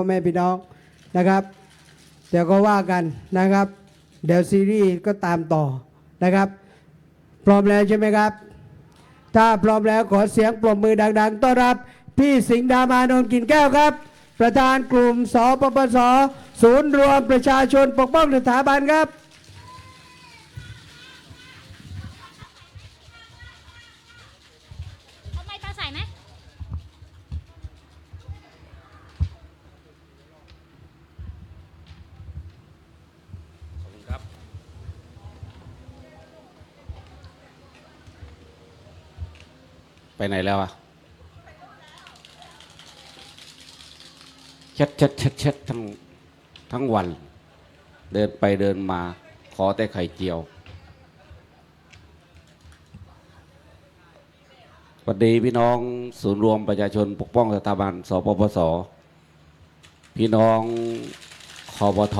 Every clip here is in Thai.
พ่อแม่พี่น้องนะครับ เดี๋ยวก็ว่ากันนะครับ เดี๋ยวซีรีส์ก็ตามต่อนะครับ พร้อมแล้วใช่ไหมครับ ถ้าพร้อมแล้วขอเสียงปรบมือดัง ๆ ต้อนรับ พี่สิงห์ดามานนท์กินแก้วครับ ประธานกลุ่มสปปสศูนย์รวมประชาชนปกป้องสถาบันครับ ไปไหนแล้วอะเช็ดเช็ดเช็ดเช็ดทั้งทั้งวัน เดินไปเดินมา ขอแต่ไข่เจียวสวัสดีพี่น้องศูนย์รวมประชาชนปกป้องสถาบันสปปส พี่น้องคอบท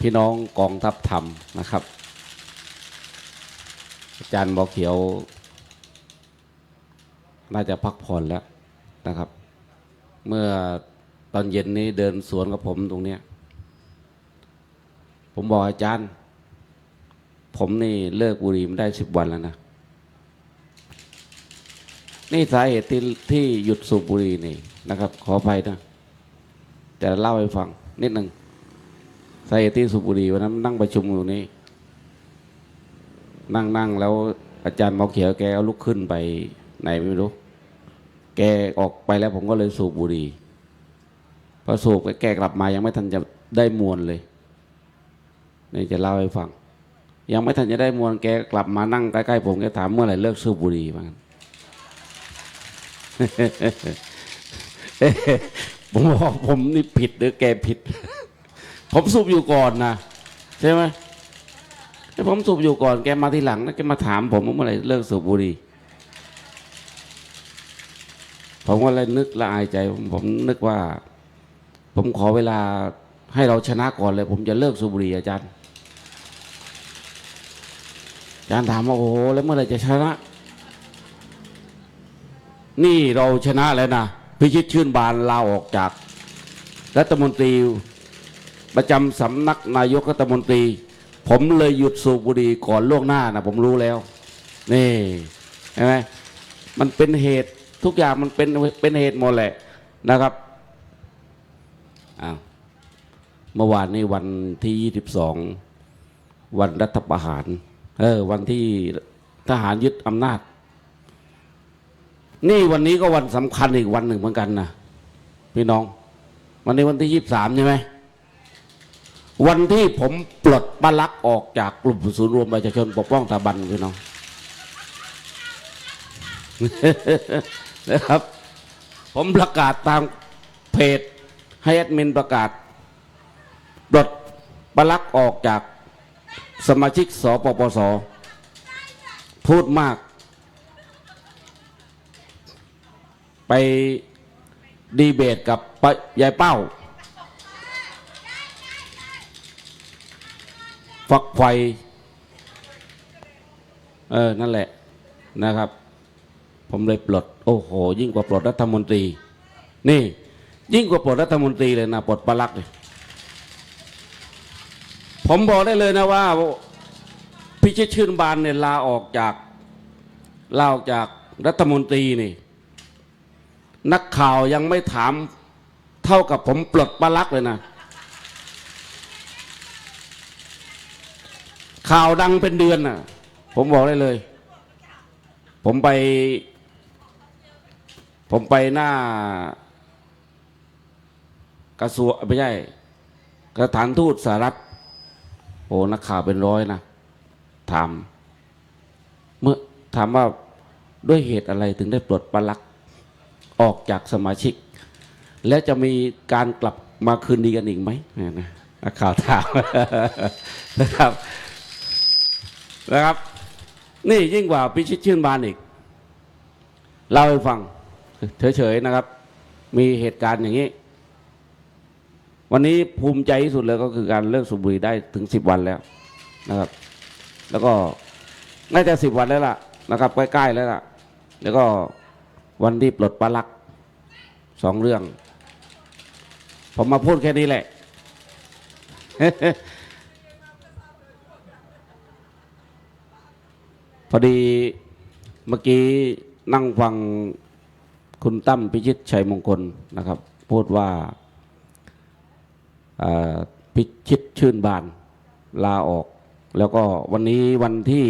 พี่น้องกองทัพธรรมนะครับ จารย์บอกเขียว น่าจะพักผ่อนแล้วนะครับ เมื่อตอนเย็นนี้เดินสวนกับผมตรงเนี้ย ผมบอกอาจารย์ ผมนี่เลิกบุหรี่มาได้สิบวันแล้วนะ นี่สาเหตุที่ที่หยุดสูบบุหรี่นี่นะครับ ขออภัยนะแต่เล่าให้ฟังนิดหนึ่งสาเหตุที่สูบบุหรี่วันนั้นนั่งประชุมอยู่นี่ นั่งนั่งแล้วอาจารย์หมอเขียวแกเอาลุกขึ้นไปไหนไม่รู้ แกออกไปแล้วผมก็เลยสูบบุหรี่พอสูบแกกลับมายังไม่ทันจะได้มวลเลยนี่จะเล่าให้ฟัง ยังไม่ทันจะได้มวลแกกลับมานั่งใกล้ๆผมแกถามเมื่อไหร่เลิกสูบบุหรี่บ้างผมบอกผมนี่ผิดหรือแกผิด ผมสูบอยู่ก่อนนะใช่ไหม ไอ้ผมสูบอยู่ก่อนแกมาทีหลังแล้วแกมาถามผมว่าเมื่อไหร่เลิกสูบบุหรี่ผมก็เลยนึกละอายใจผมผมนึกว่า ผมขอเวลาให้เราชนะก่อนเลย ผมจะเลิกสูบบุหรี่อาจารย์อาจารย์ถามว่าโอ้โหแล้วเมื่อไหร่จะชนะ นี่เราชนะแล้วนะพิชิตชื่นบานลาออกจากรัฐมนตรี ประจำสำนักนายกรัฐมนตรี ผมเลยหยุดสูบบุหรี่ก่อนล่วงหน้านะผมรู้แล้ว นี่เห็นไหมมันเป็นเหตุทุกอย่างมันเป็นเป็นเหตุหมดแหละนะครับอ้าวเมื่อวานนี้วันที่22วันรัฐประหาร เออ วันที่ทหารยึดอำนาจ นี่วันนี้ก็วันสำคัญอีกวันหนึ่งเหมือนกันนะพี่น้อง วันนี้วันที่23ใช่ไหม วันที่ผมปลดปลักออกจากกลุ่มศูนย์รวมประชาชนปกป้องสถาบันพี่น้องนะครับ ผมประกาศตามเพจให้แอดมินประกาศปลดปลักออกจากสมาชิกสปปส พูดมาก ไปดีเบตกับยายเป้า ฝักไฟ เออ นั่นแหละนะครับ ผมเลยปลด โอ้โห ยิ่งกว่าปลดรัฐมนตรี นี่ ยิ่งกว่าปลดรัฐมนตรีเลยนะ ปลดปลักเลยผมบอกได้เลยนะว่า พิชิตชื่นบานเนี่ยลาออกจากลาออกจากรัฐมนตรีนี่ นักข่าวยังไม่ถามเท่ากับผมปลดปลักเลยนะ ข่าวดังเป็นเดือนน่ะ ผมบอกได้เลย ผมไป ผมไปหน้า กระทรวงไม่ใช่สถานทูตสหรัฐ โอ้นักข่าวเป็นร้อยนะ ถาม เมื่อถามว่าด้วยเหตุอะไรถึงได้ปลดปลักออกจากสมาชิก และจะมีการกลับมาคืนดีกันอีกไหมนะข่าวถามนะครับ นะครับ นี่ยิ่งกว่าพิชิตชื่นบานอีกเล่าให้ฟังเฉยๆนะครับ มีเหตุการณ์อย่างนี้ วันนี้ภูมิใจที่สุดเลยก็คือการเลิกสูบบุหรี่ได้ถึงสิบวันแล้วนะครับ แล้วก็น่าจะสิบวันแล้วล่ะนะครับใกล้ๆแล้วล่ะ แล้วก็วันที่ปลดปลักสองเรื่อง ผมมาพูดแค่นี้แหละ พอดีเมื่อกี้นั่งฟังคุณตั้มพิชิตชัยมงคลนะครับ พูดว่าพิชิตชื่นบานลาออก แล้วก็วันนี้วันที่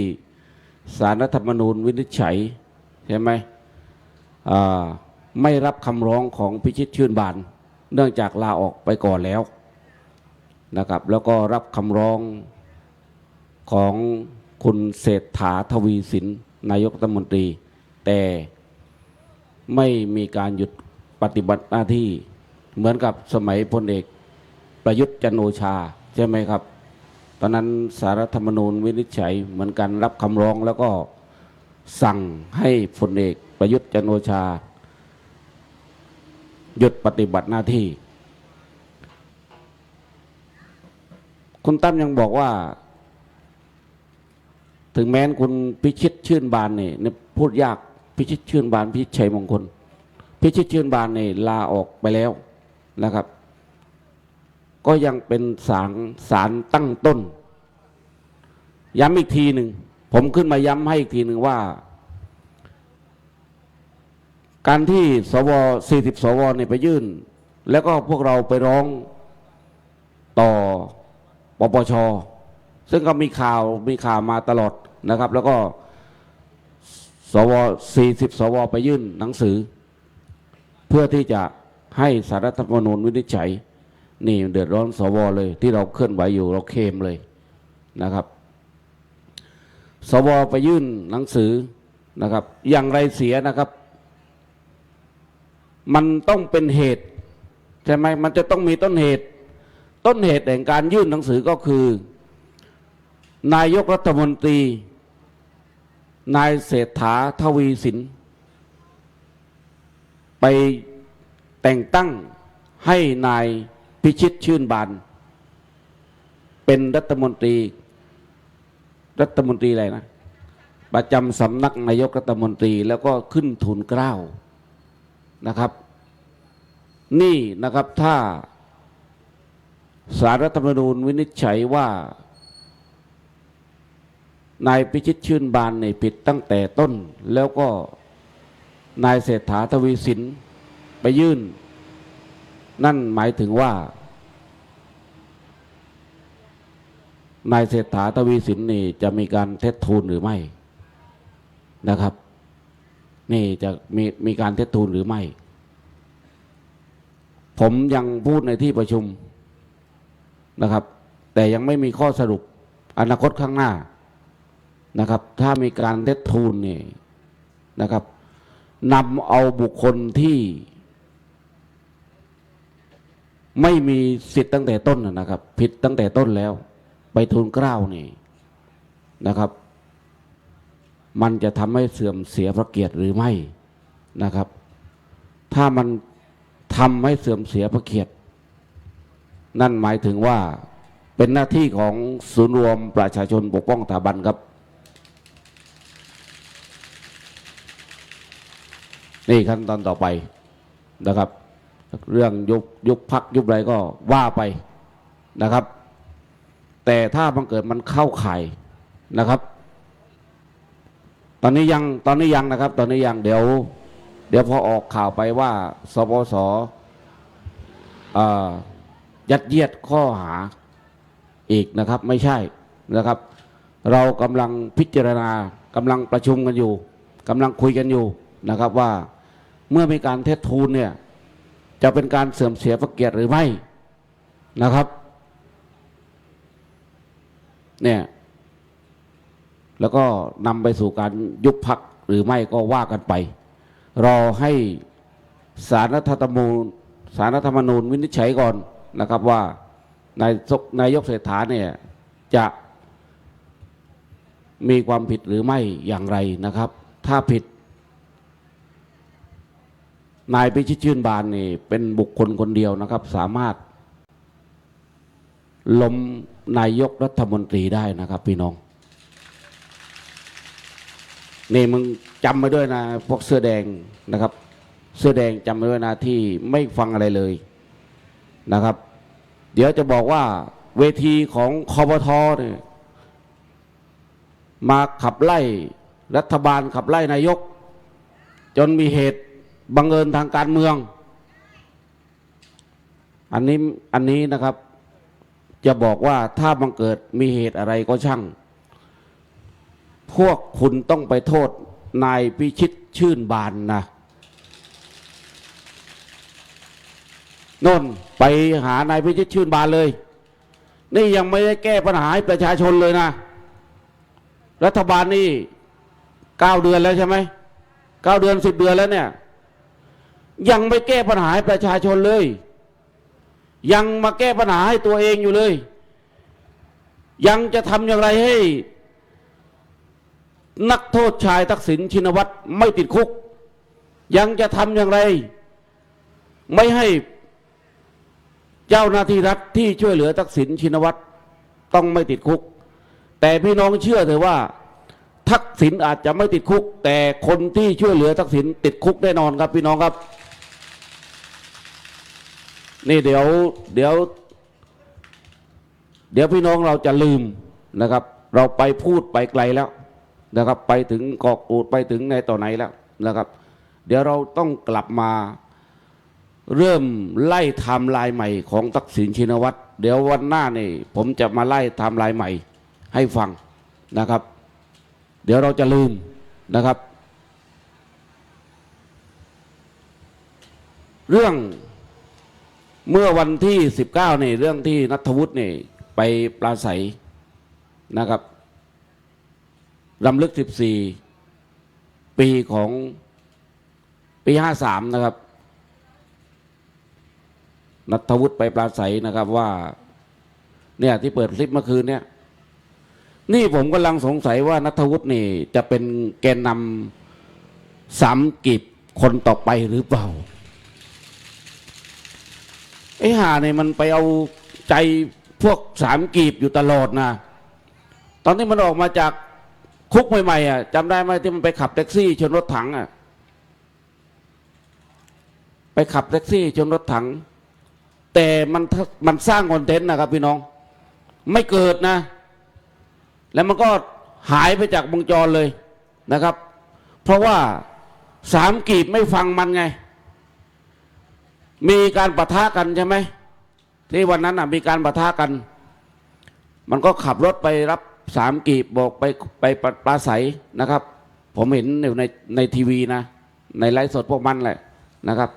สารรัฐธรรมนูญวินิจฉัยใช่ไหมไม่รับคำร้องของพิชิตชื่นบาน เนื่องจากลาออกไปก่อนแล้วนะครับ แล้วก็รับคำร้องของ คุณเศรษฐาทวีสินนายกรัฐมนตรี แต่ไม่มีการหยุดปฏิบัติหน้าที่เหมือนกับสมัยพลเอกประยุทธ์จันโอชา ใช่ไหมครับ ตอนนั้นสารธรรมนูญวินิจฉัยเหมือนกันรับคำร้องแล้วก็สั่งให้พลเอกประยุทธ์จันโอชา หยุดปฏิบัติหน้าที่ คุณตั้มยังบอกว่า ถึงแม้นคุณพิชิตชื่นบานเนี่ยพูดยากพิชิตชื่นบานพิชิตชัยมงคล พิชิตชื่นบานเนี่ยลาออกไปแล้วนะครับ ก็ยังเป็นสารสารตั้งต้น ย้ำอีกทีหนึ่งผมขึ้นมาย้ำให้อีกทีหนึ่งว่า การที่สว40สวเนี่ยไปยื่น แล้วก็พวกเราไปร้องต่อปปช ซึ่งก็มีข่าวมีข่าวมาตลอดนะครับ แล้วก็สว40สวไปยื่นหนังสือ เพื่อที่จะให้สารรัฐธรรมนูญวินิจฉัย นี่เดือดร้อนสวเลย ที่เราเคลื่อนไหวอยู่เราเคมเลยนะครับ สวไปยื่นหนังสือนะครับ อย่างไรเสียนะครับ มันต้องเป็นเหตุใช่ไหมมันจะต้องมีต้นเหตุ ต้นเหตุแห่งการยื่นหนังสือก็คือ นายกรัฐมนตรี นายเศรษฐาทวีสิน ไปแต่งตั้งให้นายพิชิตชื่นบาน เป็นรัฐมนตรี รัฐมนตรีอะไรนะ ประจำสำนักนายกรัฐมนตรีแล้วก็ขึ้นทุนเกล้านะครับ นี่นะครับถ้าสารรัฐธรรมนูญวินิจฉัยว่า นายพิชิตชื่นบานในผิดตั้งแต่ต้น แล้วก็นายเศรษฐาทวีสินไปยื่น นั่นหมายถึงว่า นายเศรษฐาทวีสินนี่จะมีการเท็จทูลหรือไม่นะครับ นี่จะมีมีการเท็จทูลหรือไม่ ผมยังพูดในที่ประชุมนะครับ แต่ยังไม่มีข้อสรุปอนาคตข้างหน้า นะครับ ถ้ามีการเททูลนี่นะครับนำเอาบุคคลที่ ไม่มีสิทธิ์ตั้งแต่ต้นนะนะครับ ผิดตั้งแต่ต้นแล้ว ไปทูลเกล้านี่นะครับ มันจะทำให้เสื่อมเสียพระเกียรติหรือไม่นะครับ ถ้ามันทำให้เสื่อมเสียพระเกียรติ นั่นหมายถึงว่าเป็นหน้าที่ของศูนย์รวมประชาชนปกป้องสถาบันครับ นี่ขั้นตอนต่อไปนะครับ เรื่องยุบยุบพักยุบอะไรก็ว่าไปนะครับ แต่ถ้าบังเกิดมันเข้าข่ายนะครับ ตอนนี้ยังตอนนี้ยังนะครับ ตอนนี้ยังเดี๋ยว เดี๋ยวพอออกข่าวไปว่าสปสยัดเยียดข้อหาอีกนะครับ ไม่ใช่นะครับ เรากำลังพิจารณากำลังประชุมกันอยู่กำลังคุยกันอยู่ นะครับว่าเมื่อมีการเท็จทูลเนี่ยจะเป็นการเสื่อมเสียพระเกียรติหรือไม่นะครับเนี่ยแล้วก็นำไปสู่การยุบพักหรือไม่ก็ว่ากันไป รอให้สารรัฐธรรมนูญสารรัฐธรรมนูญวินิจฉัยก่อนนะครับว่านายกนายกเศรษฐาเนี่ยจะมีความผิดหรือไม่อย่างไรนะครับ ถ้าผิด นายพิชิตชื่นบานนี่ เป็นบุคคลคนเดียวนะครับ สามารถล้มนายกรัฐมนตรีได้นะครับ พี่น้อง นี่มึงจำไว้ด้วยนะ พวกเสื้อแดงนะครับ เสื้อแดงจำไว้นะที่ไม่ฟังอะไรเลยนะครับ เดี๋ยวจะบอกว่าเวทีของคอปทเนี่ยมาขับไล่รัฐบาลขับไล่นายก จนมีเหตุ บังเอิญทางการเมือง อันนี้อันนี้นะครับ จะบอกว่าถ้าบังเกิดมีเหตุอะไรก็ช่าง พวกคุณต้องไปโทษนายพิชิตชื่นบานนะนนไปหานายพิชิตชื่นบานเลย นี่ยังไม่ได้แก้ปัญหาให้ประชาชนเลยนะ รัฐบาลนี่เก้าเดือนแล้วใช่ไหมเก้าเดือนสิบเดือนแล้วเนี่ย ยังไม่แก้ปัญหาให้ประชาชนเลย ยังมาแก้ปัญหาให้ตัวเองอยู่เลย ยังจะทำอย่างไรให้ นักโทษชายทักษิณชินวัตรไม่ติดคุก ยังจะทำอย่างไร ไม่ให้เจ้าหน้าที่รัฐที่ช่วยเหลือทักษิณชินวัตรต้องไม่ติดคุก แต่พี่น้องเชื่อเถอะว่า ทักษิณอาจจะไม่ติดคุก แต่คนที่ช่วยเหลือทักษิณติดคุกแน่นอนครับพี่น้องครับ นี่เดี๋ยวเดี๋ยว เดี๋ยวพี่น้องเราจะลืมนะครับ เราไปพูดไปไกลแล้วนะครับ ไปถึงกอกอูดไปถึงในต่อไหนแล้วนะครับ เดี๋ยวเราต้องกลับมาเริ่มไล่ไทม์ไลน์ใหม่ของทักษิณชินวัตรเดี๋ยววันหน้านี่ผมจะมาไล่ไทม์ไลน์ใหม่ให้ฟังนะครับ เดี๋ยวเราจะลืมนะครับ เรื่อง เมื่อวันที่ 19นี่ยเรื่องที่นัทวุฒิเนี่ยไปปราศัยนะครับรำลึก 14 ปีของปี 53 นะครับ นัทวุฒิไปปราศัยนะครับว่า เนี่ยที่เปิดคลิปเมื่อคืนเนี่ยนี่ผมกำลังสงสัยว่านัทวุฒินี่ จะเป็นแกนนำสามกีบคนต่อไปหรือเปล่า ไอ้ห่าเนี่ยมันไปเอาใจพวกสามกีบอยู่ตลอดนะ ตอนที่มันออกมาจากคุกใหม่ๆอะจำได้ไหมที่มันไปขับแท็กซี่ ชนรถถังอะ ไปขับแท็กซี่ชนรถถัง แต่มันมันสร้างคอนเทนต์นะครับพี่น้อง ไม่เกิดนะ แล้วมันก็หายไปจากวงจรเลยนะครับ เพราะว่าสามกีบไม่ฟังมันไง มีการปะทะกันใช่ไหมที่วันนั้นอะมีการปะทะกัน มันก็ขับรถไปรับสามกีบบอกไปไปปปราศัยนะครับ ผมเห็นอยู่ในในทีวีนะ ในไลฟ์สดพวกมันแหละนะครับ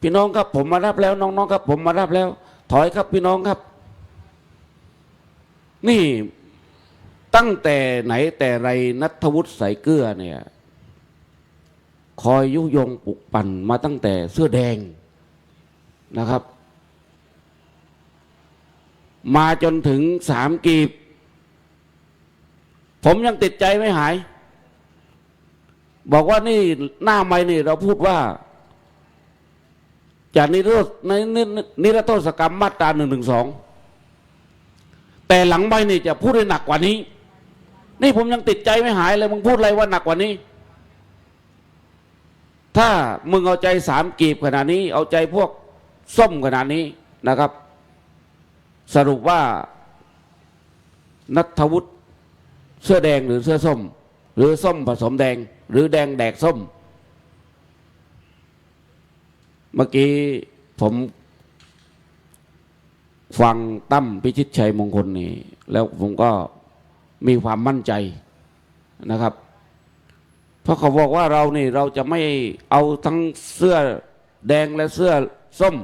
พี่น้องครับผมมารับแล้วน้องๆครับ ผมมารับแล้ว ถอยครับพี่น้องครับ นี่ตั้งแต่ไหนแต่ไรนัทวุฒิใสเกลือเนี่ย คอยยุยงปลุกปั่นมาตั้งแต่เสื้อแดง นะครับ มาจนถึงสามกีบ ผมยังติดใจไม่หาย บอกว่านี่หน้าไม่นี่เราพูดว่าจากนิรโทษในนินิรโทษกรรมมาตราหนึ่งหนึ่งสองแต่หลังไม่นี่จะพูดให้หนักกว่านี้ นี่ผมยังติดใจไม่หายเลยมึงพูดอะไรว่าหนักกว่านี้ ถ้ามึงเอาใจสามกีบขนาดนี้ เอาใจพวก ส้มขนาดนี้นะครับ สรุปว่านัทวุฒิเสื้อแดงหรือเสื้อส้ม หรือส้มผสมแดง หรือแดงแดกส้ม เมื่อกี้ผมฟังตั้มพิชิตชัยมงคลนี่แล้วผมก็มีความมั่นใจนะครับ เพราะเขาบอกว่าเรานี่เราจะไม่เอาทั้งเสื้อแดงและเสื้อ ส้ม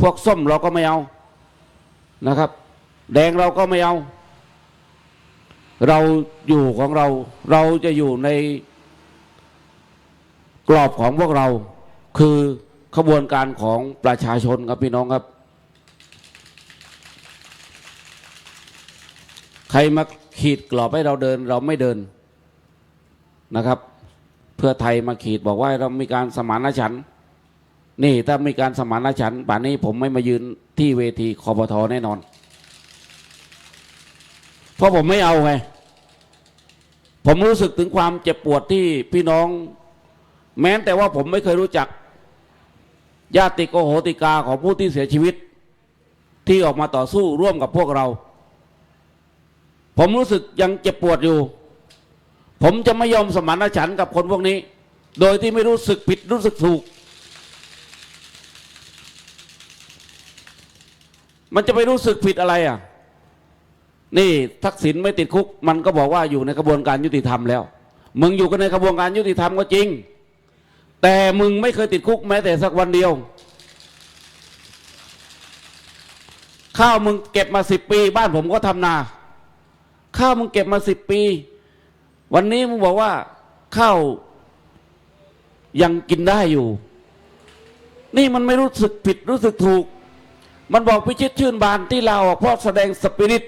พวกส้มเราก็ไม่เอานะครับ แดงเราก็ไม่เอา เราอยู่ของเรา เราจะอยู่ในกรอบของพวกเรา คือขบวนการของประชาชนครับพี่น้องครับ ใครมาขีดกรอบให้เราเดินเราไม่เดินนะครับ เพื่อไทยมาขีดบอกว่าเรามีการสมานฉันท์ นี่ถ้ามีการสมานฉันท์ป่านนี้ผมไม่มายืนที่เวทีคอปทแน่นอน เพราะผมไม่เอาไง ผมรู้สึกถึงความเจ็บปวดที่พี่น้อง แม้แต่ว่าผมไม่เคยรู้จัก ญาติโกโหติกาของผู้ที่เสียชีวิต ที่ออกมาต่อสู้ร่วมกับพวกเรา ผมรู้สึกยังเจ็บปวดอยู่ ผมจะไม่ยอมสมานฉันท์กับคนพวกนี้ โดยที่ไม่รู้สึกผิดรู้สึกถูก มันจะไปรู้สึกผิดอะไรอะ นี่ทักษิณไม่ติดคุก มันก็บอกว่าอยู่ในกระบวนการยุติธรรมแล้ว มึงอยู่กันในกระบวนการยุติธรรมก็จริง แต่มึงไม่เคยติดคุกแม้แต่สักวันเดียว ข้าวมึงเก็บมาสิบปี บ้านผมก็ทำนา ข้าวมึงเก็บมาสิบปี วันนี้มึงบอกว่าข้าวยังกินได้อยู่ นี่มันไม่รู้สึกผิดรู้สึกถูก มันบอกพิชิตชื่นบานที่ลาออกเพราะแสดงสปิริต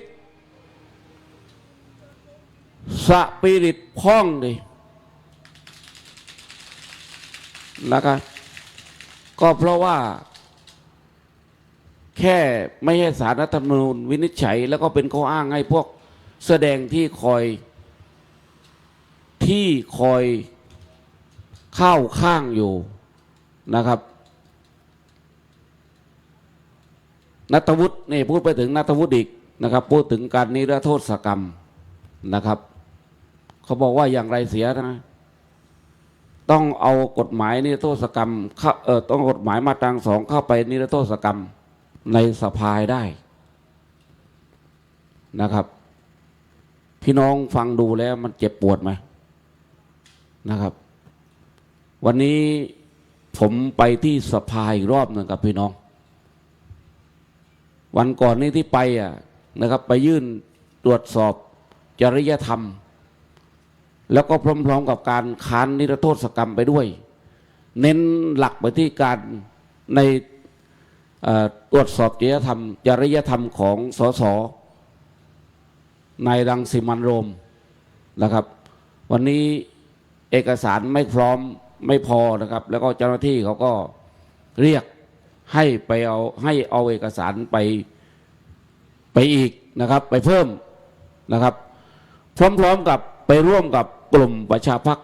สปิริตพ่องดินะครับก็เพราะว่า แค่ไม่ให้สารรัฐธรรมนูญวินิจฉัย แล้วก็เป็นข้ออ้างให้พวกแสดงที่คอยที่คอยเข้าข้างอยู่นะครับ นัทวุฒินี่พูดไปถึงนัทวุฒิอีกนะครับพูดถึงการนิรโทษกรรมนะครับ เขาบอกว่าอย่างไรเสียนะ ต้องเอากฎหมายนิรโทษกรรมเข้าเออต้องกฎหมายมาตราสองเข้าไปนิรโทษกรรมในสภาได้นะครับ พี่น้องฟังดูแล้วมันเจ็บปวดไหมนะครับ วันนี้ผมไปที่สภาอีกรอบหนึ่งกับพี่น้อง วันก่อนนี้ที่ไปอะนะครับ ไปยื่นตรวจสอบจริยธรรม แล้วก็พร้อมๆกับการค้านนิรโทษกรรมไปด้วย เน้นหลักไปที่การในตรวจสอบจริยธรรม จริยธรรมของสสนายรังสิมันโรมนะครับ วันนี้เอกสารไม่พร้อมไม่พอนะครับ แล้วก็เจ้าหน้าที่เขาก็เรียก ให้ไปเอาให้เอาเอกสารไปไปอีกนะครับ ไปเพิ่มนะครับ พร้อมๆกับไปร่วมกับกลุ่มประชาพัก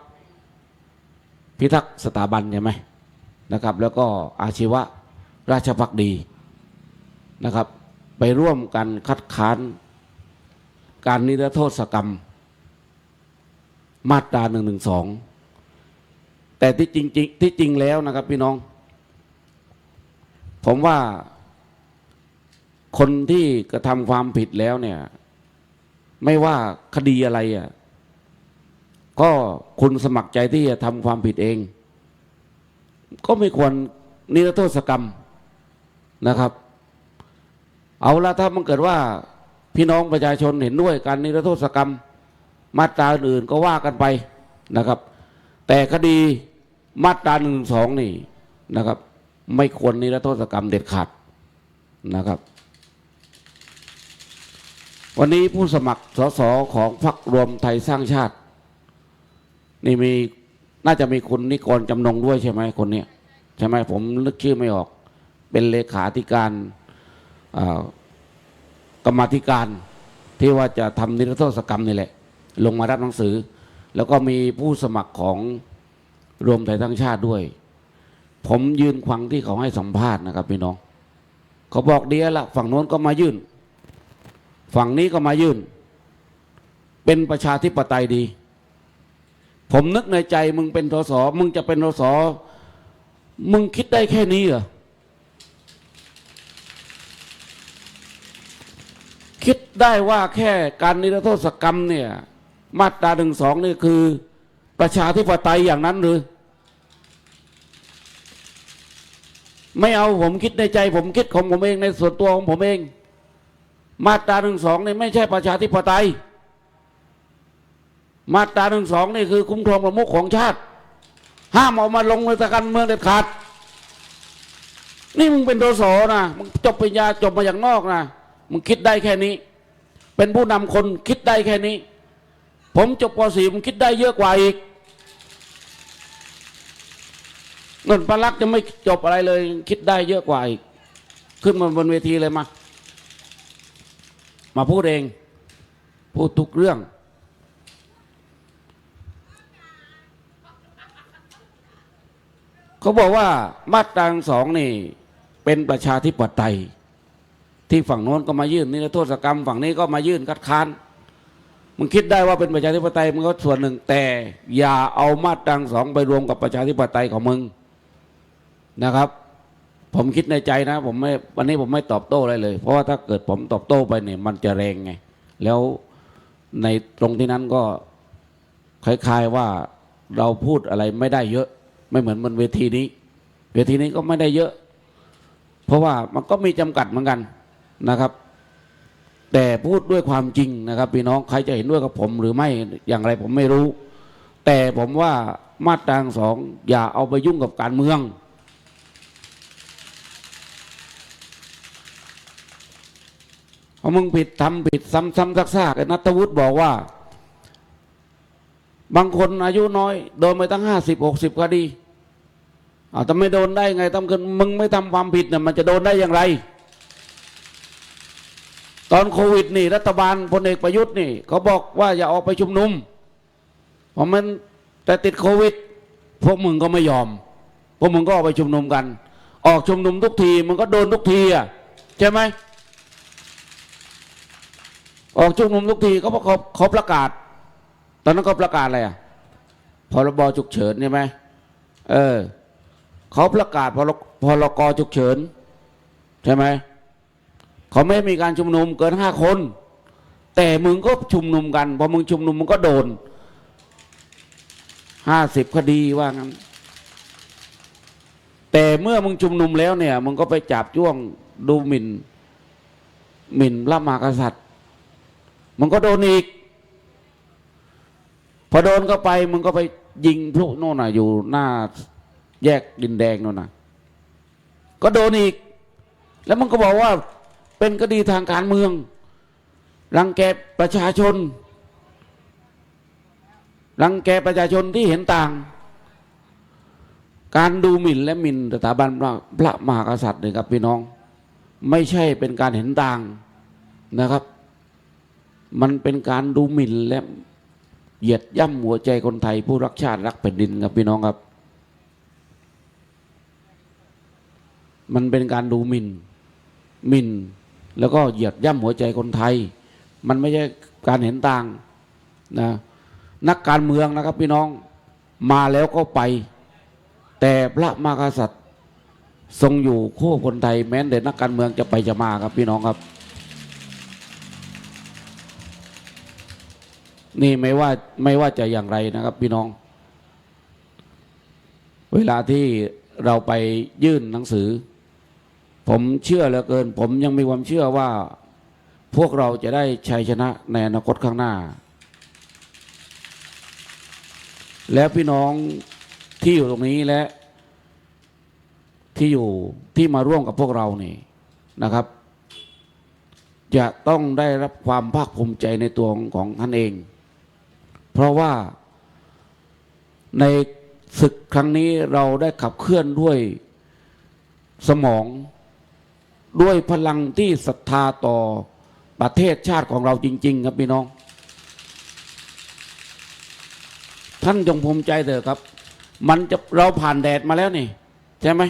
พิทักษ์สถาบันใช่ไหมนะครับ แล้วก็อาชีวะราชพักดีนะครับ ไปร่วมกันคัดค้าน การนิรโทษกรรม มาตราหนึ่งหนึ่งสองแต่ที่จริงๆที่จริงแล้วนะครับพี่น้อง ผมว่าคนที่กระทำความผิดแล้วเนี่ย ไม่ว่าคดีอะไรอะก็คุณสมัครใจที่จะทำความผิดเอง ก็ไม่ควรนิรโทษกรรมนะครับ เอาละถ้ามันเกิดว่าพี่น้องประชาชนเห็นด้วยการนิรโทษกรรม มาตราอื่นก็ว่ากันไปนะครับ แต่คดีมาตราหนึ่งสองนี่นะครับ ไม่ควรนิรโทษกรรมเด็ดขาดนะครับ วันนี้ผู้สมัครสสของพรรครวมไทยสร้างชาติ นี่มีน่าจะมีคุณนิกรจำนงด้วยใช่ไหมคนนี้ใช่ไหมผมนึกชื่อไม่ออก เป็นเลขาธิการกรรมธิการที่ว่าจะทำนิรโทษกรรมนี่แหละ ลงมารับหนังสือ แล้วก็มีผู้สมัครของรวมไทยทั้งชาติด้วย ผมยืนฟังที่เขาให้สัมภาษณ์นะครับพี่น้อง เขาบอกเดียละฝั่งโน้นก็มายื่น ฝั่งนี้ก็มายื่น เป็นประชาธิปไตยดี ผมนึกในใจมึงเป็นทศมึงจะเป็นทศมึงคิดได้แค่นี้เหรอคิดได้ว่าแค่การนิรโทษกรรมเนี่ย มาตราหนึ่งสองนี่คือ ประชาธิปไตยอย่างนั้นหรือ ไม่เอาผมคิดในใจ ผมคิดของผมเองในส่วนตัวของผมเอง มาตราหนึ่งสองนี่ไม่ใช่ประชาธิปไตย มาตราหนึ่งสองนี่คือคุ้มครองประมุขของชาติ ห้ามเอามาลงในการเมืองเด็ดขาด นี่มึงเป็นโดสนะมึงจบปริญญาจบมาอย่างนอกนะมึงคิดได้แค่นี้ เป็นผู้นำคนคิดได้แค่นี้ ผมจบป .4 ผมคิดได้เยอะกว่าอีก เงินปลักจะไม่จบอะไรเลย คิดได้เยอะกว่าอีก ขึ้นมาบนเวทีเลยมา มาพูดเอง พูดทุกเรื่อง เขาบอกว่ามาตราสองนี่ เป็นประชาธิปไตย ที่ฝั่งโน้นก็มายื่นนิรโทษกรรม ฝั่งนี้ก็มายื่นคัดค้านมึงคิดได้ว่าเป็นประชาธิปไตยมึงก็ส่วนหนึ่งแต่ อย่าเอามาตราสองไปรวมกับประชาธิปไตยของมึง นะครับ ผมคิดในใจนะ ผมไม่วันนี้ผมไม่ตอบโต้อะไรเลย เพราะว่าถ้าเกิดผมตอบโต้ไปเนี่ย มันจะแรงไง แล้วในตรงที่นั้นก็คล้ายๆว่าเราพูดอะไรไม่ได้เยอะ ไม่เหมือนบนเวทีนี้ เวทีนี้ก็ไม่ได้เยอะ เพราะว่ามันก็มีจำกัดเหมือนกันนะครับ แต่พูดด้วยความจริงนะครับพี่น้องใครจะเห็นด้วยกับผมหรือไม่อย่างไรผมไม่รู้ แต่ผมว่ามาตราสองอย่าเอาไปยุ่งกับการเมือง เพรามึงผิดทำผิดซ้ำๆซากๆไอ้นัทวุฒิบอกว่า บางคนอายุน้อย โดนไปตั้งห้าสิบหกสิบคดีอาแต่ไม่โดนได้ไงต้องเกินมึงไม่ทำความผิดเนี่ยมันจะโดนได้อย่างไร ตอนโควิดนี่ รัฐบาลพลเอกประยุทธ์นี่เขาบอกว่าอย่าออกไปชุมนุมเพราะมันแต่ติดโควิด พวกมึงก็ไม่ยอม พวกมึงก็ออกไปชุมนุมกัน ออกชุมนุมทุกทีมันก็โดนทุกทีอะใช่ไหม ออกชุมนุมทุกทีเขาบอกเขาเขาประกาศ ตอนนั้นเขาประกาศอะไรอะพรบฉุกเฉินใช่ไหมเออเขาประกาศพรพรกฉุกเฉินใช่ไหมเขาไม่มีการชุมนุมเกินห้าคน แต่มึงก็ชุมนุมกันพอมึงชุมนุมมึงก็โดนห้าสิบคดีว่างั้นแต่เมื่อมึงชุมนุมแล้วเนี่ยมึงก็ไปจับจ้วงดูหมิ่น หมิ่นพระมหากษัตริย์ มันก็โดนอีก พอโดนเข้าไปมึงก็ไปยิงพลุโน่นน่ะ อยู่หน้าแยกดินแดงโน่นน่ะ ก็โดนอีก แล้วมันก็บอกว่า เป็นคดีทางการเมือง รังแกประชาชน รังแกประชาชนที่เห็นต่าง การดูหมิ่นและหมิ่นสถาบันพระพระมหากษัตริย์เนี่ยครับพี่น้อง ไม่ใช่เป็นการเห็นต่างนะครับ มันเป็นการดูหมิ่นและเหยียดย่ำหัวใจคนไทยผู้รักชาติรักแผ่นดินครับพี่น้องครับ มันเป็นการดูหมิ่นหมิ่น แล้วก็เหยียดย่ำหัวใจคนไทย มันไม่ใช่การเห็นต่างนะนักการเมืองนะครับพี่น้องมาแล้วก็ไป แต่พระมหากษัตริย์ทรงอยู่คู่คนไทยแม้แต่นักการเมืองจะไปจะมาครับพี่น้องครับ นี่ไม่ว่าไม่ว่าจะอย่างไรนะครับ พี่น้อง เวลาที่เราไปยื่นหนังสือ ผมเชื่อเหลือเกิน ผมยังมีความเชื่อว่า พวกเราจะได้ชัยชนะในอนาคตข้างหน้า แล้วพี่น้องที่อยู่ตรงนี้และที่อยู่ที่มาร่วมกับพวกเรานี่นะครับ จะต้องได้รับความภาคภูมิใจในตัวของของท่านเอง เพราะว่าในศึกครั้งนี้เราได้ขับเคลื่อนด้วยสมอง ด้วยพลังที่ศรัทธาต่อประเทศชาติของเราจริง ๆ ครับพี่น้อง ท่านจงภูมิใจเถอะครับ มันจะเราผ่านแดดมาแล้วนี่ ใช่ไหม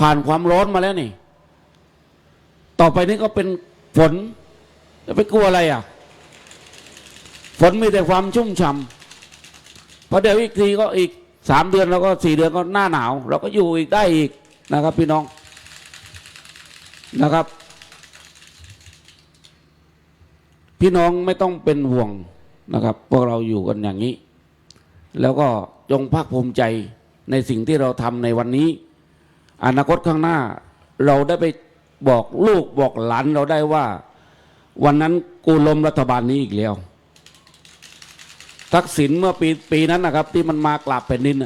ผ่านความร้อนมาแล้วนี่ ต่อไปนี้ก็เป็นฝนจะไปกลัวอะไรอะ ฝนมีแต่ความชุ่มฉ่ำพอเดี๋ยวอีกทีก็อีกสามเดือนแล้วก็สี่เดือนก็หน้าหนาว เราก็อยู่อีกได้อีกนะครับ พี่น้องนะครับ พี่น้องไม่ต้องเป็นห่วงนะครับ พวกเราอยู่กันอย่างนี้ แล้วก็จงภาคภูมิใจในสิ่งที่เราทำในวันนี้ อนาคตข้างหน้า เราได้ไปบอกลูกบอกหลานเราได้ว่า วันนั้นกูล้มรัฐบาลนี้อีกแล้ว ทักษิณเมื่อปีปีนั้นนะครับ ที่มันมากราบแผ่นดิน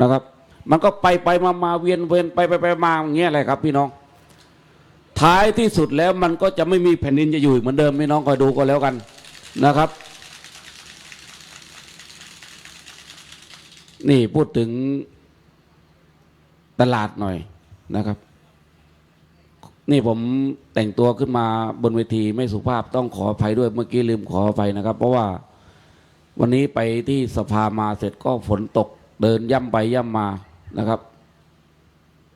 นะครับ มันก็ไปไปมามาเวียนเวียนไปไปไปมาอย่างเงี้ยอะไรครับ พี่น้อง ท้ายที่สุดแล้วมันก็จะไม่มีแผ่นดินจะอยู่เหมือนเดิมพี่น้องคอยดูก็แล้วกันนะครับ นี่พูดถึงตลาดหน่อยนะครับ นี่ผมแต่งตัวขึ้นมาบนเวทีไม่สุภาพต้องขออภัยด้วยเมื่อกี้ลืมขออภัยนะครับ เพราะว่า วันนี้ไปที่สภามาเสร็จก็ฝนตก เดินย่ำไปย่ำมานะครับ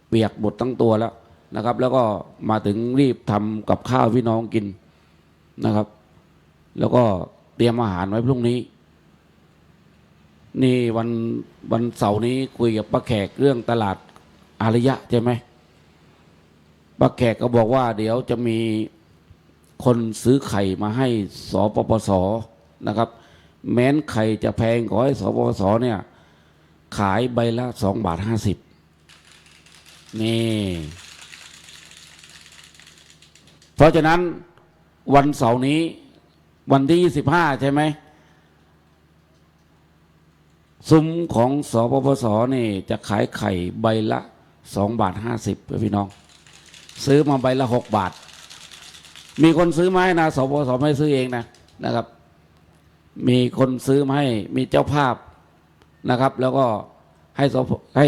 เปียกหมดทั้งตัวแล้วนะครับ แล้วก็มาถึงรีบทำกับข้าวพี่น้องกินนะครับ แล้วก็เตรียมอาหารไว้พรุ่งนี้ นี่วันวันเสาร์นี้คุยกับป้าแขกเรื่องตลาดอารยะใช่ไหมป้าแขกก็บอกว่า เดี๋ยวจะมีคนซื้อไข่มาให้สปปสนะครับ แม้นไข่จะแพงขอให้สปปสเนี่ย ขายใบละสองบาทห้าสิบนี่เพราะฉะนั้นวันเสาร์นี้ วันที่ยี่สิบห้าใช่ไหมซุ้มของสปปสนี่จะขายไข่ใบละสองบาทห้าสิบพี่น้อง ซื้อมาใบละหกบาท มีคนซื้อมาให้นะสปปสไม่ซื้อเองนะนะครับ มีคนซื้อมาให้มีเจ้าภาพนะครับ แล้วก็ให้สให้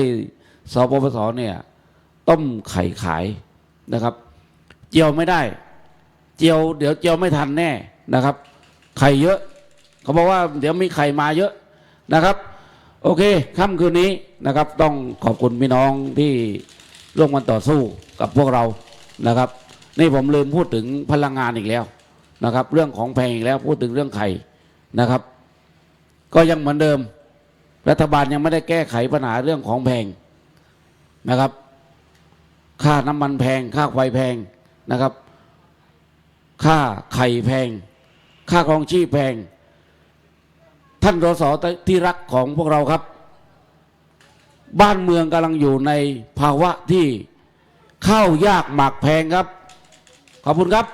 สปปสเนี่ย ต้มไข่ขายนะครับ เจียวไม่ได้ เจียว เดี๋ยวเจียวไม่ทันแน่นะครับ ไข่เยอะ เขาบอกว่า เดี๋ยวมีไข่มาเยอะนะครับ โอเคค่ำคืนนี้นะครับ ต้องขอบคุณพี่น้องที่ร่วมกันต่อสู้กับพวกเรานะครับ นี่ผมลืมพูดถึงพลังงานอีกแล้วนะครับ เรื่องของแพงอีกแล้ว พูดถึงเรื่องไข่ นะครับ ก็ยังเหมือนเดิม รัฐบาลยังไม่ได้แก้ไขปัญหาเรื่องของแพงนะครับ ค่าน้ำมันแพง ค่าไฟแพงนะครับ ค่าไข่แพง ค่าครองชีพแพง ท่านรสที่รักของพวกเราครับ บ้านเมืองกำลังอยู่ในภาวะที่ข้าวยากหมากแพงครับ ขอบคุณครับ